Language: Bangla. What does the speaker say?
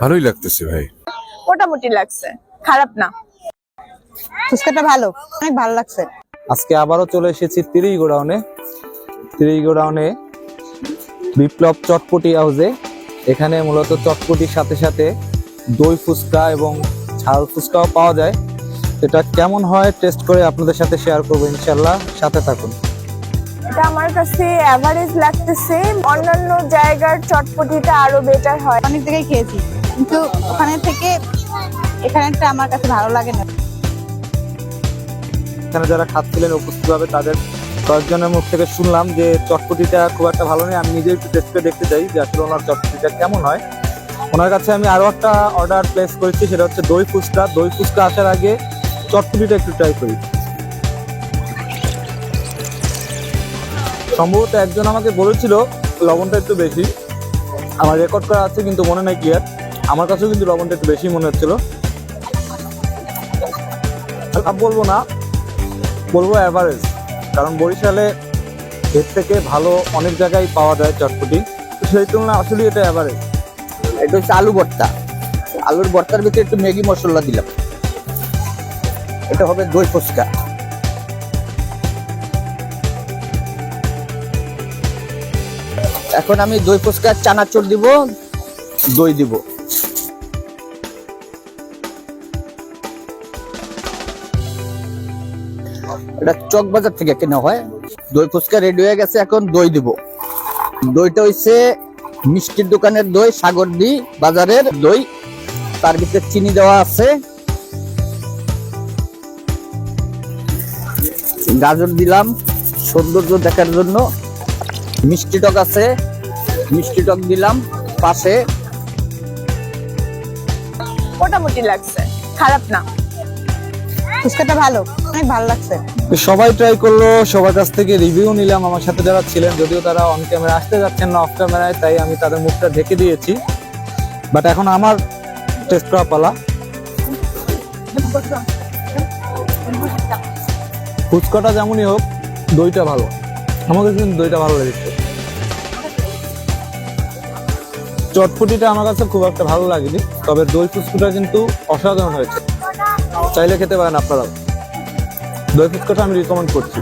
ভালোই লাগতেছে ভাই। মোটামুটি লাগছে খারাপ না। ফুচকাটা ভালো অনেক ভালো লাগছে। আজকে আবারও চলে এসেছি তিরিশ গোডাউনে। তিরিশ গোডাউনে বিপ্লব চটপটি হাউসে। এখানে মূলত চটপটির সাথে সাথে দই ফুচকা এবং ঝাল ফুচকাও পাওয়া যায়। এটা কেমন হয় টেস্ট করে আপনাদের সাথে শেয়ার করব ইনশাল্লাহ। সাথে থাকুন। এটা আমার কাছে অ্যাভারেজ লাগতেছে। অন্যান্য জায়গার চটপটিটা আরও বেটার হয়। অনেক জায়গায় খেয়েছি। কিন্তু ওখানে থেকে এখানেরটা আমার কাছে ভালো লাগে না। এখানে যারা খাচ্ছিলেন উপস্থিতভাবে তাদের কয়েকজনের মুখ থেকে শুনলাম যে চটপটিটা খুব একটা ভালো নেই। আমি নিজে একটু টেস্ট করে দেখতে চাই যে আসলে ওনার চটপটিটা কেমন হয়। ওনার কাছে আমি আরও একটা অর্ডার প্লেস করেছি, সেটা হচ্ছে দই ফুচকা। দই ফুচকা আসার আগে চটপটিটা একটু ট্রাই করি। সম্ভবত একজন আমাকে বলেছিল, লবণটা একটু বেশি। আমার রেকর্ড করা আছে, কিন্তু মনে নাই ক্লিয়ার আমার কাছেও কিন্তু লবণটা একটু বেশি মনে হচ্ছিল। বলব না, বলব অ্যাভারেজ কারণ বরিশালে এর থেকে ভালো অনেক জায়গায় পাওয়া যায় চটপটি। সেই তুলনায় আসলে এটা অ্যাভারেজ এটা হচ্ছে আলু ভর্তা। আলুর ভর্তার ভিতরে একটু ম্যাগি মশলা দিলাম। এটা হবে দই ফুচকা। এখন আমি দই ফুচকা চানাচুর দিব, দই দিব। এটা চক বাজার থেকে কেনা হয়। দই ফুচকা রেডি হয়ে গেছে, এখন দই দিব। দইটা হইছে মিষ্টির দোকানের দই সাগর দি বাজারের দই। তার ভিতরে চিনি দেওয়া আছে। গাজর দিলাম, সৌন্দর্য দেখার জন্য। মিষ্টি টক আছে, মিষ্টি টক দিলাম পাশে। মোটামুটি লাগছে, খারাপ না। ফুচকাটা ভালো। সবাই ট্রাই করল, সবার কাছ থেকে রিভিউ নিলাম, আমার সাথে যারা ছিলেন, যদিও তারা অন ক্যামেরা আসতে যাচ্ছেন না অফ ক্যামেরায় তাই আমি তাদের মুখটা ঢেকে দিয়েছি। বাট এখন আমার টেস্ট করা পালা। ফুচকাটা যেমনই হোক, দইটা ভালো। আমাকে কিন্তু দইটা ভালো লেগেছে। চটপটিটা আমার কাছে খুব একটা ভালো লাগেনি, তবে দই ফুচকুটা কিন্তু অসাধারণ হয়েছে। চাইলে খেতে পারেন আপনারাও। দই ফুচকাটা আমি রিকমেন্ড করছি।